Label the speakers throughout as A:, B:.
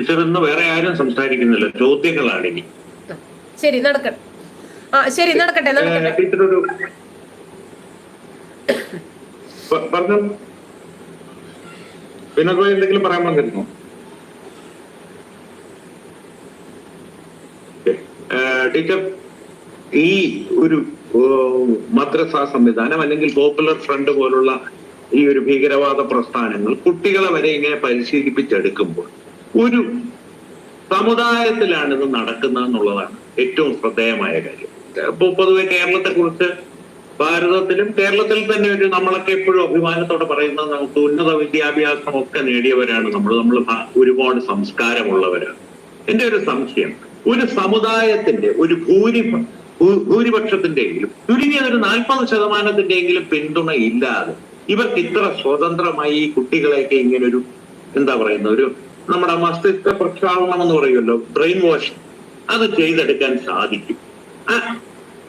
A: ടീച്ചറിന്ന് വേറെ ആരും സംസാരിക്കുന്നില്ല. ചോദ്യങ്ങളാണ് ഇനി
B: ശരി നടക്കട്ടെ. ആ ശരി നടക്കട്ടെ നടക്കട്ടെ.
A: ടീച്ചർ ഒരു പ- പറഞ്ഞു? വിനോദ് എന്തെങ്കിലും പറയാൻ വന്നിരുന്നു? ടീച്ചർ ഈ ഒരു മദ്രസ സംവിധാനം അല്ലെങ്കിൽ പോപ്പുലർ ഫ്രണ്ട് പോലുള്ള ഈ ഒരു ഭീകരവാദ പ്രസ്ഥാനങ്ങൾ കുട്ടികളെ വരെ ഇങ്ങനെ പരിശീലിപ്പിച്ചെടുക്കുമ്പോൾ ഒരു സമുദായത്തിലാണ് ഇത് നടക്കുന്നത് എന്നുള്ളതാണ് ഏറ്റവും ശ്രദ്ധേയമായ കാര്യം. ഇപ്പൊ പൊതുവെ കേരളത്തെ കുറിച്ച് ഭാരതത്തിലും കേരളത്തിൽ തന്നെ ഒരു നമ്മളൊക്കെ എപ്പോഴും അഭിമാനത്തോടെ പറയുന്നത് നമുക്ക് ഉന്നത വിദ്യാഭ്യാസം ഒക്കെ നേടിയവരാണ് നമ്മൾ നമ്മൾ ഒരുപാട് സംസ്കാരമുള്ളവരാണ്. എന്റെ ഒരു സംശയം ഒരു സമുദായത്തിന്റെ ഒരു ഭൂരി ഭൂരിപക്ഷത്തിന്റെയെങ്കിലും ചുരുങ്ങിയത് ഒരു നാൽപ്പത് ശതമാനത്തിന്റെയെങ്കിലും പിന്തുണ ഇല്ലാതെ ഇവർക്ക് ഇത്ര സ്വതന്ത്രമായി ഈ കുട്ടികളെയൊക്കെ ഇങ്ങനെ ഒരു എന്താ പറയുന്ന ഒരു നമ്മുടെ മസ്തിഷ്ക പ്രക്ഷാളനം എന്ന് പറയുമല്ലോ ബ്രെയിൻ വാഷ് അത് ചെയ്തെടുക്കാൻ സാധിക്കും.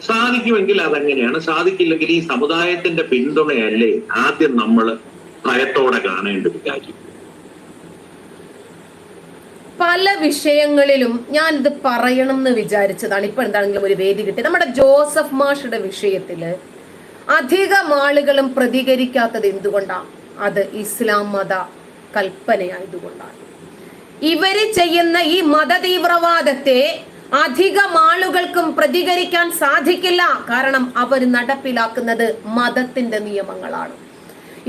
A: സാധിക്കുമെങ്കിൽ അതെങ്ങനെയാണ്? സാധിക്കില്ലെങ്കിൽ ഈ സമുദായത്തിന്റെ പിന്തുണയല്ലേ ആദ്യം നമ്മൾ ഭയത്തോടെ കാണേണ്ട ഒരു കാര്യം?
B: പല വിഷയങ്ങളിലും ഞാൻ ഇത് പറയണം എന്ന് വിചാരിച്ചതാണ്. ഇപ്പൊ എന്താണെങ്കിലും ഒരു വേദി കിട്ടി. നമ്മുടെ ജോസഫ് മാഷയുടെ വിഷയത്തിൽ അധികം ആളുകളും പ്രതികരിക്കാത്തത് എന്തുകൊണ്ടാണ് അത് ഇസ്ലാം മത കൽപ്പനയായതുകൊണ്ടാണ്. ഇവർ ചെയ്യുന്ന ഈ മതതീവ്രവാദത്തെ അധികം ആളുകൾക്കും പ്രതികരിക്കാൻ സാധിക്കില്ല. കാരണം അവർ നടപ്പിലാക്കുന്നത് മതത്തിന്റെ നിയമങ്ങളാണ്.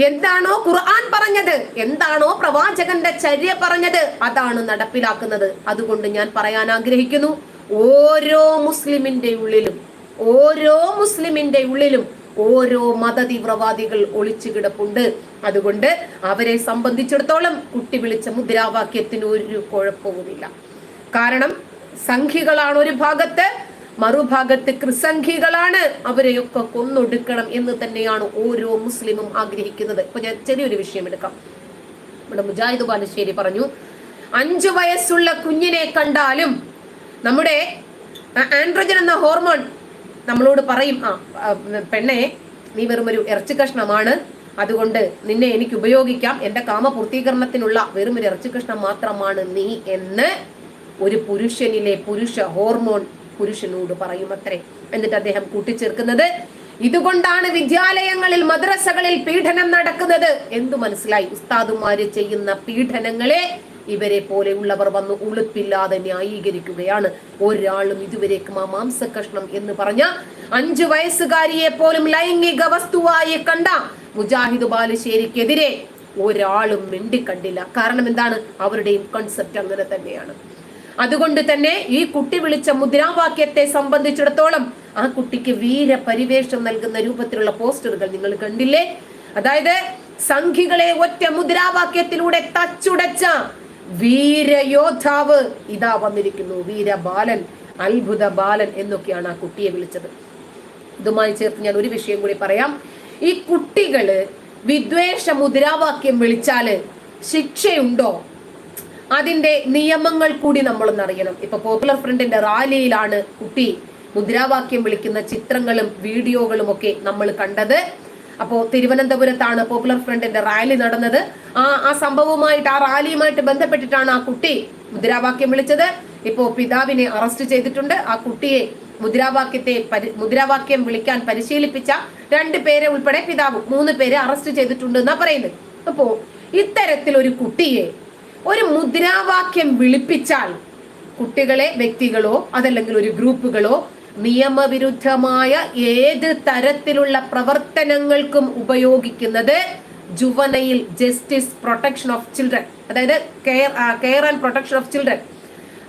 B: എന്താണോ ഖുർആൻ പറഞ്ഞത് എന്താണോ പ്രവാചകന്റെ ചര്യ പറഞ്ഞത് അതാണ് നടപ്പിലാക്കുന്നത്. അതുകൊണ്ട് ഞാൻ പറയാൻ ആഗ്രഹിക്കുന്നു ഓരോ മുസ്ലിമിന്റെ ഉള്ളിലും ഓരോ മുസ്ലിമിന്റെ ഉള്ളിലും ഓരോ മതതീവ്രവാദികൾ ഒളിച്ചു കിടപ്പുണ്ട് അതുകൊണ്ട് അവരെ സംബന്ധിച്ചിടത്തോളം കുട്ടി വിളിച്ച മുദ്രാവാക്യത്തിന് ഒരു കുഴപ്പവുമില്ല. കാരണം സംഖികളാണ് ഒരു ഭാഗത്ത് മറുഭാഗത്ത് ക്രിസംഖ്യകളാണ് അവരെയൊക്കെ കൊന്നൊടുക്കണം എന്ന് തന്നെയാണ് ഓരോ മുസ്ലിമും ആഗ്രഹിക്കുന്നത്. ഇപ്പൊ ഞാൻ ചെറിയൊരു വിഷയം എടുക്കാം. നമ്മുടെ മുജാഹിദ് ബാലുശ്ശേരി പറഞ്ഞു അഞ്ചു വയസ്സുള്ള കുഞ്ഞിനെ കണ്ടാലും നമ്മുടെ ആൻഡ്രജൻ എന്ന ഹോർമോൺ നമ്മളോട് പറയും ആ പെണ്ണെ നീ വെറും ഒരു ഇറച്ചി കഷ്ണമാണ് അതുകൊണ്ട് നിന്നെ എനിക്ക് ഉപയോഗിക്കാം എന്റെ കാമപൂർത്തീകരണത്തിനുള്ള വെറും ഒരു ഇറച്ചികൃഷ്ണൻ മാത്രമാണ് നീ എന്ന് ഒരു പുരുഷനിലെ പുരുഷ ഹോർമോൺ പുരുഷനോട് പറയുമത്രേ. എന്നിട്ട് അദ്ദേഹം കൂട്ടിച്ചേർക്കുന്നത് ഇതുകൊണ്ടാണ് വിദ്യാലയങ്ങളിൽ മദ്രസകളിൽ പീഡനം നടക്കുന്നത്. എന്തു മനസ്സിലായി? ഉസ്താദുമാര് ചെയ്യുന്ന പീഡനങ്ങളെ ഇവരെ പോലെയുള്ളവർ വന്ന് ഉളുപ്പില്ലാതെ ന്യായീകരിക്കുകയാണ്. ഒരാളും ഇതുവരേക്കും ആ മാംസകഷ്ണം എന്ന് പറഞ്ഞ അഞ്ചു വയസ്സുകാരിയെ പോലും ലൈംഗിക വസ്തുവായി കണ്ട മുജാഹിദ് ബാലുശ്ശേരിക്കെതിരെ ഒരാളും മിണ്ടിക്കണ്ടില്ല. കാരണം എന്താണ്? അവരുടെയും കൺസെപ്റ്റ് അങ്ങനെ തന്നെയാണ്. അതുകൊണ്ട് തന്നെ ഈ കുട്ടി വിളിച്ച മുദ്രാവാക്യത്തെ സംബന്ധിച്ചിടത്തോളം ആ കുട്ടിക്ക് വീര പരിവേഷം നൽകുന്ന രൂപത്തിലുള്ള പോസ്റ്ററുകൾ നിങ്ങൾ കണ്ടില്ലേ? അതായത് സംഘികളെ ഒറ്റ മുദ്രാവാക്യത്തിലൂടെ തച്ചുടച്ച വീരയോദ്ധാവ് ഇതാ വന്നിരിക്കുന്നു. വീര ബാലൻ അത്ഭുത ബാലൻ എന്നൊക്കെയാണ് ആ കുട്ടിയെ വിളിച്ചത്. ഇതുമായി ചേർത്ത് ഞാൻ ഒരു വിഷയം കൂടി പറയാം. ഈ കുട്ടികൾ വിദ്വേഷ മുദ്രാവാക്യം വിളിച്ചാൽ ശിക്ഷയുണ്ടോ? അതിന്റെ നിയമങ്ങൾ കൂടി നമ്മളൊന്ന് അറിയണം. ഇപ്പൊ പോപ്പുലർ ഫ്രണ്ടിന്റെ റാലിയിലാണ് കുട്ടി മുദ്രാവാക്യം വിളിക്കുന്ന ചിത്രങ്ങളും വീഡിയോകളും ഒക്കെ നമ്മൾ കണ്ടത്. അപ്പോ തിരുവനന്തപുരത്താണ് പോപ്പുലർ ഫ്രണ്ടിന്റെ റാലി നടന്നത്. ആ ആ സംഭവവുമായിട്ട് ആ റാലിയുമായിട്ട് ബന്ധപ്പെട്ടിട്ടാണ് ആ കുട്ടി മുദ്രാവാക്യം വിളിച്ചത്. ഇപ്പോ പിതാവിനെ അറസ്റ്റ് ചെയ്തിട്ടുണ്ട്. ആ കുട്ടിയെ മുദ്രാവാക്യത്തെ മുദ്രാവാക്യം വിളിക്കാൻ പരിശീലിപ്പിച്ച രണ്ട് പേരെ ഉൾപ്പെടെ പിതാവ് മൂന്ന് പേരെ അറസ്റ്റ് ചെയ്തിട്ടുണ്ട് എന്നാ പറയുന്നത്. അപ്പോ ഇത്തരത്തിൽ ഒരു കുട്ടിയെ ഒരു മുദ്രാവാക്യം വിളിപ്പിച്ചാൽ കുട്ടികളെ വ്യക്തികളോ അതല്ലെങ്കിൽ ഒരു ഗ്രൂപ്പുകളോ നിയമവിരുദ്ധമായ ഏത് തരത്തിലുള്ള പ്രവർത്തനങ്ങൾക്കും ഉപയോഗിക്കുന്നത് juvenile justice protection of children അതായത് care care and protection of children.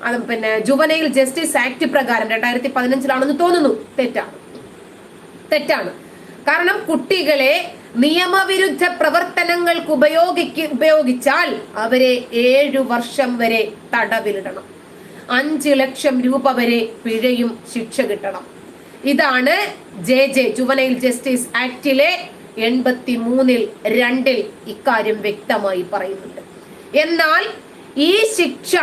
B: അത് പിന്നെ ജുവനയിൽ ജസ്റ്റിസ് ആക്ട് പ്രകാരം രണ്ടായിരത്തി പതിനഞ്ചിലാണെന്ന് തോന്നുന്നു. തെറ്റാണ് തെറ്റാണ്. കാരണം കുട്ടികളെ നിയമവിരുദ്ധ പ്രവർത്തനങ്ങൾക്ക് ഉപയോഗിക്ക ഉപയോഗിച്ചാൽ അവരെ ഏഴു വർഷം വരെ തടവിലിടണം. അഞ്ച് ലക്ഷം രൂപ വരെ പിഴയും ശിക്ഷ കിട്ടണം. ഇതാണ് ജെ ജെ ജുവനൈൽ ജസ്റ്റിസ് ആക്ടിലെ എൺപത്തി മൂന്നിൽ രണ്ടിൽ ഇക്കാര്യം വ്യക്തമായി പറയുന്നുണ്ട്. എന്നാൽ ഈ ശിക്ഷ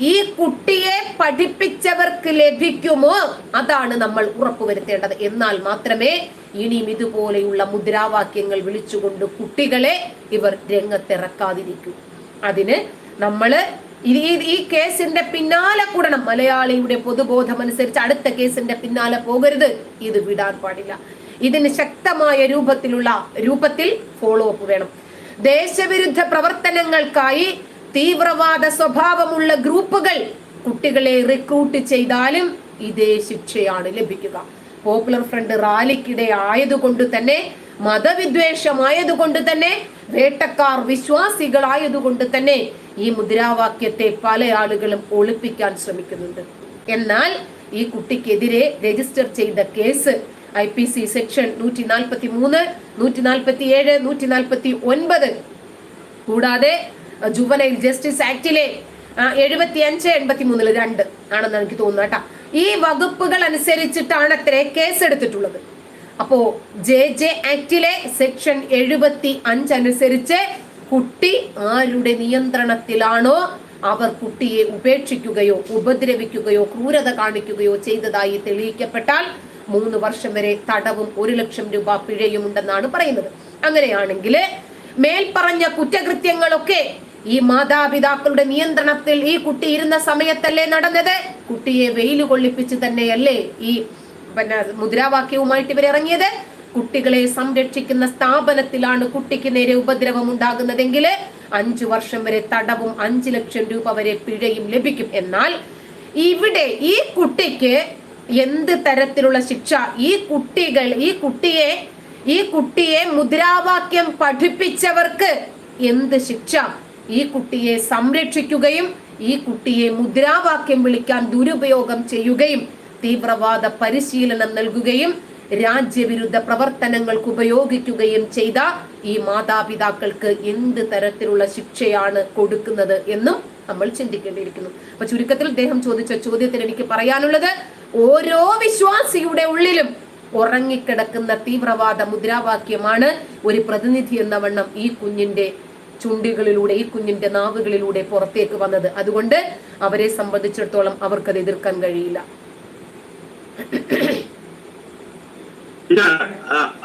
B: ഈ കുട്ടിയെ പഠിപ്പിച്ചവർക്ക് ലഭിക്കുമോ? അതാണ് നമ്മൾ ഉറപ്പുവരുത്തേണ്ടത്. എന്നാൽ മാത്രമേ ഇനിയും ഇതുപോലെയുള്ള മുദ്രാവാക്യങ്ങൾ വിളിച്ചുകൊണ്ട് കുട്ടികളെ ഇവർ രംഗത്തിറക്കാതിരിക്കൂ. അതിന് നമ്മൾ ഈ ഈ കേസിന്റെ പിന്നാലെ കൂടണം. മലയാളിയുടെ പൊതുബോധം അനുസരിച്ച് അടുത്ത കേസിന്റെ പിന്നാലെ പോകരുത്. ഇത് വിടാൻ പാടില്ല. ഇതിന് ശക്തമായ രൂപത്തിലുള്ള രൂപത്തിൽ ഫോളോ അപ്പ് വേണം. ദേശവിരുദ്ധ പ്രവർത്തനങ്ങൾക്കായി തീവ്രവാദ സ്വഭാവമുള്ള ഗ്രൂപ്പുകൾ കുട്ടികളെ റിക്രൂട്ട് ചെയ്താലും ഇതേ ശിക്ഷയാണ് ലഭിക്കുക. പോപ്പുലർ ഫ്രണ്ട് റാലിക്കിടെ ആയതുകൊണ്ട് തന്നെ മതവിദ്വേഷമായതുകൊണ്ട് തന്നെ വേട്ടക്കാർ വിശ്വാസികളായതുകൊണ്ട് തന്നെ ഈ മുദ്രാവാക്യത്തെ പല ആളുകളും ഒളിപ്പിക്കാൻ ശ്രമിക്കുന്നുണ്ട്. എന്നാൽ ഈ കുട്ടിക്കെതിരെ രജിസ്റ്റർ ചെയ്ത case I P C section നൂറ്റി നാൽപ്പത്തി മൂന്ന് നൂറ്റി നാൽപ്പത്തി ഏഴ് നൂറ്റി നാൽപ്പത്തി ഒൻപത് കൂടാതെ ജുവനൈൽ ജസ്റ്റിസ് ആക്ടിലെ എഴുപത്തി അഞ്ച് എൺപത്തി മൂന്നിൽ രണ്ട് ആണെന്ന് എനിക്ക് തോന്നുന്നു കേട്ടാ. ഈ വകുപ്പുകൾ അനുസരിച്ചിട്ടാണ് അത്രേ കേസ് എടുത്തിട്ടുള്ളത്. അപ്പോ ജെ ജെ ആക്ടിലെ സെക്ഷൻ എഴുപത്തി അഞ്ച് അനുസരിച്ച് കുട്ടി ആരുടെ നിയന്ത്രണത്തിലാണോ അവർ കുട്ടിയെ ഉപേക്ഷിക്കുകയോ ഉപദ്രവിക്കുകയോ ക്രൂരത കാണിക്കുകയോ ചെയ്തതായി തെളിയിക്കപ്പെട്ടാൽ മൂന്ന് വർഷം വരെ തടവും ഒരു ലക്ഷം രൂപ പിഴയും ഉണ്ടെന്നാണ് പറയുന്നത്. അങ്ങനെയാണെങ്കിൽ മേൽപ്പറഞ്ഞ കുറ്റകൃത്യങ്ങളൊക്കെ ഈ മാതാപിതാക്കളുടെ നിയന്ത്രണത്തിൽ ഈ കുട്ടി ഇരുന്ന സമയത്തല്ലേ നടന്നത്? കുട്ടിയെ വെയിൽ കൊള്ളിപ്പിച്ച് തന്നെയല്ലേ ഈ പിന്നെ മുദ്രാവാക്യവുമായിട്ട് ഇവർ ഇറങ്ങിയത്? കുട്ടികളെ സംരക്ഷിക്കുന്ന സ്ഥാപനത്തിലാണ് കുട്ടിക്ക് നേരെ ഉപദ്രവം ഉണ്ടാകുന്നതെങ്കിൽ അഞ്ചു വർഷം വരെ തടവും അഞ്ചു ലക്ഷം രൂപ വരെ പിഴയും ലഭിക്കും. എന്നാൽ ഇവിടെ ഈ കുട്ടിക്ക് എന്ത് തരത്തിലുള്ള ശിക്ഷ? ഈ കുട്ടികൾ ഈ കുട്ടിയെ ഈ കുട്ടിയെ മുദ്രാവാക്യം പഠിപ്പിച്ചവർക്ക് എന്ത് ശിക്ഷ? ഈ കുട്ടിയെ സംരക്ഷിക്കുകയും ഈ കുട്ടിയെ മുദ്രാവാക്യം വിളിക്കാൻ ദുരുപയോഗം ചെയ്യുകയും തീവ്രവാദ പരിശീലനം നൽകുകയും രാജ്യവിരുദ്ധ പ്രവർത്തനങ്ങൾക്ക് ഉപയോഗിക്കുകയും ചെയ്ത ഈ മാതാപിതാക്കൾക്ക് എന്ത് തരത്തിലുള്ള ശിക്ഷയാണ് കൊടുക്കുന്നത് എന്നും നമ്മൾ ചിന്തിക്കേണ്ടിയിരിക്കുന്നു. അപ്പൊ ചുരുക്കത്തിൽ അദ്ദേഹം ചോദിച്ച ചോദ്യത്തിന് എനിക്ക് പറയാനുള്ളത് ഓരോ വിശ്വാസിയുടെ ഉള്ളിലും ഉറങ്ങിക്കിടക്കുന്ന തീവ്രവാദ മുദ്രാവാക്യമാണ് ഒരു പ്രതിനിധി എന്ന വണ്ണം ഈ കുഞ്ഞിന്റെ ചുണ്ടികളിലൂടെ ഈ കുഞ്ഞിന്റെ നാവുകളിലൂടെ പുറത്തേക്ക് വന്നത്. അതുകൊണ്ട് അവരെ സംബന്ധിച്ചിടത്തോളം അവർക്കത് എതിർക്കാൻ കഴിയില്ല.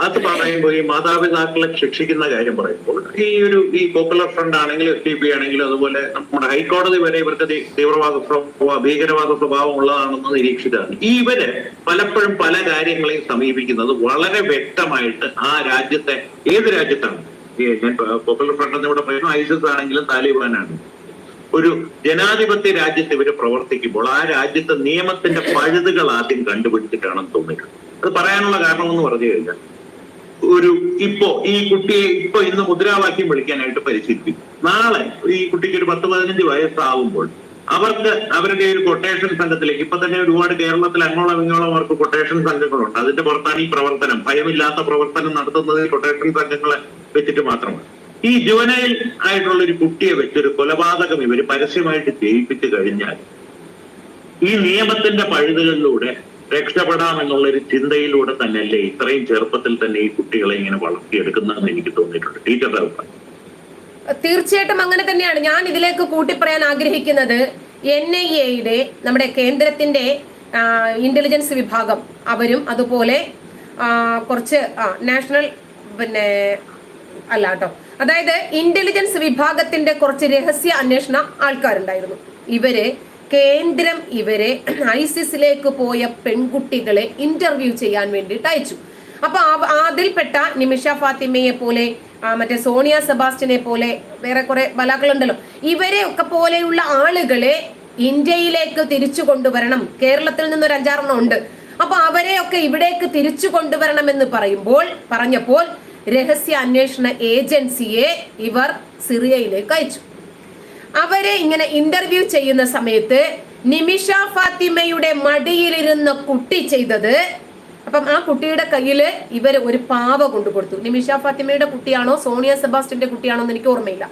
A: അത് പറയുമ്പോൾ ഈ മാതാപിതാക്കളെ ശിക്ഷിക്കുന്ന കാര്യം പറയുമ്പോൾ ഈ ഒരു ഈ പോപ്പുലർ ഫ്രണ്ട് ആണെങ്കിലും എസ് ഡി പി ആണെങ്കിലും അതുപോലെ നമ്മുടെ ഹൈക്കോടതി വരെ ഇവർക്ക് തീവ്രവാദ ഭീകരവാദ സ്വഭാവം ഉള്ളതാണെന്ന് നിരീക്ഷിച്ചതാണ്. ഈ ഇവർ പലപ്പോഴും പല കാര്യങ്ങളെയും സമീപിക്കുന്നത് വളരെ വ്യക്തമായിട്ട് ആ രാജ്യത്തെ ഏത് രാജ്യത്താണ് ഞാൻ പോപ്പുലർ ഫ്രണ്ട് എന്ന് ഇവിടെ പറയുന്നു. ഐസിസ് ആണെങ്കിലും താലിബാനാണ്. ഒരു ജനാധിപത്യ രാജ്യത്ത് ഇവർ പ്രവർത്തിക്കുമ്പോൾ ആ രാജ്യത്തെ നിയമത്തിന്റെ പഴുതുകൾ ആദ്യം കണ്ടുപിടിച്ചിട്ടാണെന്ന് തോന്നിയത് അത് പറയാനുള്ള കാരണം എന്ന് പറഞ്ഞു കഴിഞ്ഞാൽ ഒരു ഇപ്പോ ഈ കുട്ടിയെ ഇപ്പൊ ഇന്ന് മുദ്രാവാക്യം വിളിക്കാനായിട്ട് പരിശീലിപ്പിക്കും. നാളെ ഈ കുട്ടിക്ക് ഒരു പത്ത് പതിനഞ്ച് വയസ്സാവുമ്പോൾ അവർക്ക് അവരുടെ ഒരു കൊട്ടേഷൻ സംഘത്തിലേക്ക് ഇപ്പൊ തന്നെ ഒരുപാട് കേരളത്തിൽ അങ്ങോളം ഇങ്ങോളം അവർക്ക് കൊട്ടേഷൻ സംഘങ്ങളുണ്ട്. അതിന്റെ പുറത്താണ് ഈ പ്രവർത്തനം. ഭയമില്ലാത്ത പ്രവർത്തനം നടത്തുന്നത് കൊട്ടേഷൻ സംഘങ്ങളെ വെച്ചിട്ട് മാത്രമാണ് ഈ ജുവനയിൽ ആയിട്ടുള്ള ഒരു കുട്ടിയെ വെച്ചൊരു കൊലപാതകം ഇവർ പരസ്യമായിട്ട് ചെയ്യിപ്പിച്ചു കഴിഞ്ഞാൽ ഈ നിയമത്തിന്റെ പഴുതുകളിലൂടെ രക്ഷപ്പെടാമെന്നുള്ള ഒരു ചിന്തയിലൂടെ തന്നെയല്ലേ ഇത്രയും ചെറുപ്പത്തിൽ തന്നെ ഈ കുട്ടികളെ ഇങ്ങനെ വളർത്തിയെടുക്കുന്നതെന്ന് എനിക്ക് തോന്നിയിട്ടുണ്ട്. ടീച്ചറുടെ അഭിപ്രായം?
B: തീർച്ചയായിട്ടും അങ്ങനെ തന്നെയാണ്. ഞാൻ ഇതിലേക്ക് കൂട്ടിപ്പറയാൻ ആഗ്രഹിക്കുന്നത് എൻ ഐ എയുടെ നമ്മുടെ കേന്ദ്രത്തിന്റെ ഇന്റലിജൻസ് വിഭാഗം. അവരും അതുപോലെ കുറച്ച് നാഷണൽ പിന്നെ അല്ല കേട്ടോ അതായത് ഇന്റലിജൻസ് വിഭാഗത്തിന്റെ കുറച്ച് രഹസ്യ അന്വേഷണ ആൾക്കാരുണ്ടായിരുന്നു. ഇവർ കേന്ദ്രം ഇവരെ ഐസിസിലേക്ക് പോയ പെൺകുട്ടികളെ ഇന്റർവ്യൂ ചെയ്യാൻ വേണ്ടിയിട്ട് അയച്ചു. അപ്പൊ അതിൽപ്പെട്ട നിമിഷ ഫാത്തിമയെ പോലെ മറ്റേ സോണിയ സെബാസ്റ്റിനെ പോലെ വേറെ കുറെ ബലാക്കളുണ്ടല്ലോ. ഇവരെ ഒക്കെ പോലെയുള്ള ആളുകളെ ഇന്ത്യയിലേക്ക് തിരിച്ചു കൊണ്ടുവരണം. കേരളത്തിൽ നിന്ന് ഒരു അഞ്ചാറെണ്ണം ഉണ്ട്. അപ്പൊ അവരെയൊക്കെ ഇവിടേക്ക് തിരിച്ചു കൊണ്ടുവരണമെന്ന് പറയുമ്പോൾ പറഞ്ഞപ്പോൾ രഹസ്യ അന്വേഷണ ഏജൻസിയെ ഇവർ സിറിയയിലേക്ക് അയച്ചു. അവരെ ഇങ്ങനെ ഇന്റർവ്യൂ ചെയ്യുന്ന സമയത്ത് നിമിഷ ഫാത്തിമയുടെ മടിയിലിരുന്ന കുട്ടി ചെയ്തത് അപ്പം ആ കുട്ടിയുടെ കയ്യിൽ ഇവർ ഒരു പാവ കൊണ്ടു കൊടുത്തു. നിമിഷ ഫാത്തിമയുടെ കുട്ടിയാണോ സോണിയ സെബാസ്റ്റിന്റെ കുട്ടിയാണോ എന്ന് എനിക്ക് ഓർമ്മയില്ല.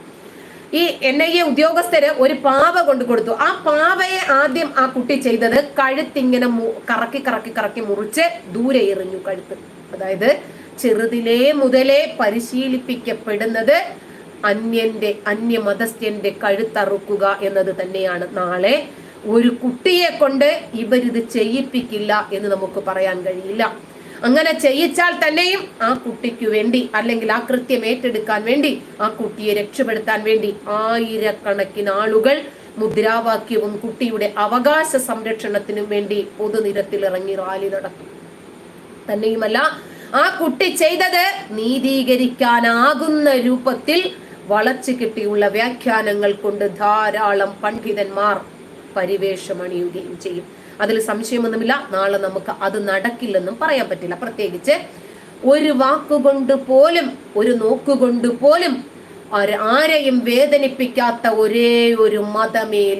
B: ഈ എൻ ഐ എ ഉദ്യോഗസ്ഥര് ഒരു പാവ കൊണ്ടു കൊടുത്തു. ആ പാവയെ ആദ്യം ആ കുട്ടി ചെയ്തത് കഴുത്തിങ്ങനെ കറക്കി കറക്കി കറക്കി മുറിച്ച് ദൂരെ എറിഞ്ഞു കഴുത്ത്. അതായത് ചെറുതിലേ മുതലേ പരിശീലിപ്പിക്കപ്പെടുന്നത് അന്യന്റെ അന്യമതസ്ഥ്യന്റെ കഴുത്തറുക്കുക എന്നത് തന്നെയാണ്. നാളെ ഒരു കുട്ടിയെ കൊണ്ട് ഇവരിത് ചെയ്യിപ്പിക്കില്ല എന്ന് നമുക്ക് പറയാൻ കഴിയില്ല. അങ്ങനെ ചെയ്യിച്ചാൽ തന്നെയും ആ കുട്ടിക്ക് വേണ്ടി അല്ലെങ്കിൽ ആ കൃത്യം ഏറ്റെടുക്കാൻ വേണ്ടി ആ കുട്ടിയെ രക്ഷപ്പെടുത്താൻ വേണ്ടി ആയിരക്കണക്കിന് ആളുകൾ മുദ്രാവാക്യവും കുട്ടിയുടെ അവകാശ സംരക്ഷണത്തിനും വേണ്ടി പൊതുനിരത്തിൽ ഇറങ്ങി റാലി നടത്തും. തന്നെയുമല്ല ആ കുട്ടി ചെയ്തത് നീതീകരിക്കാനാകുന്ന രൂപത്തിൽ വളച്ചു കിട്ടിയുള്ള വ്യാഖ്യാനങ്ങൾ കൊണ്ട് ധാരാളം പണ്ഡിതന്മാർ പരിവേഷമണിയുകയും ചെയ്യും. അതിൽ സംശയമൊന്നുമില്ല. നാളെ നമുക്ക് അത് നടക്കില്ലെന്നും പറയാൻ പറ്റില്ല. പ്രത്യേകിച്ച് ഒരു വാക്കുകൊണ്ട് പോലും ഒരു നോക്കുകൊണ്ട് പോലും ആരെയും വേദനിപ്പിക്കാത്ത ഒരേ ഒരു മതമേ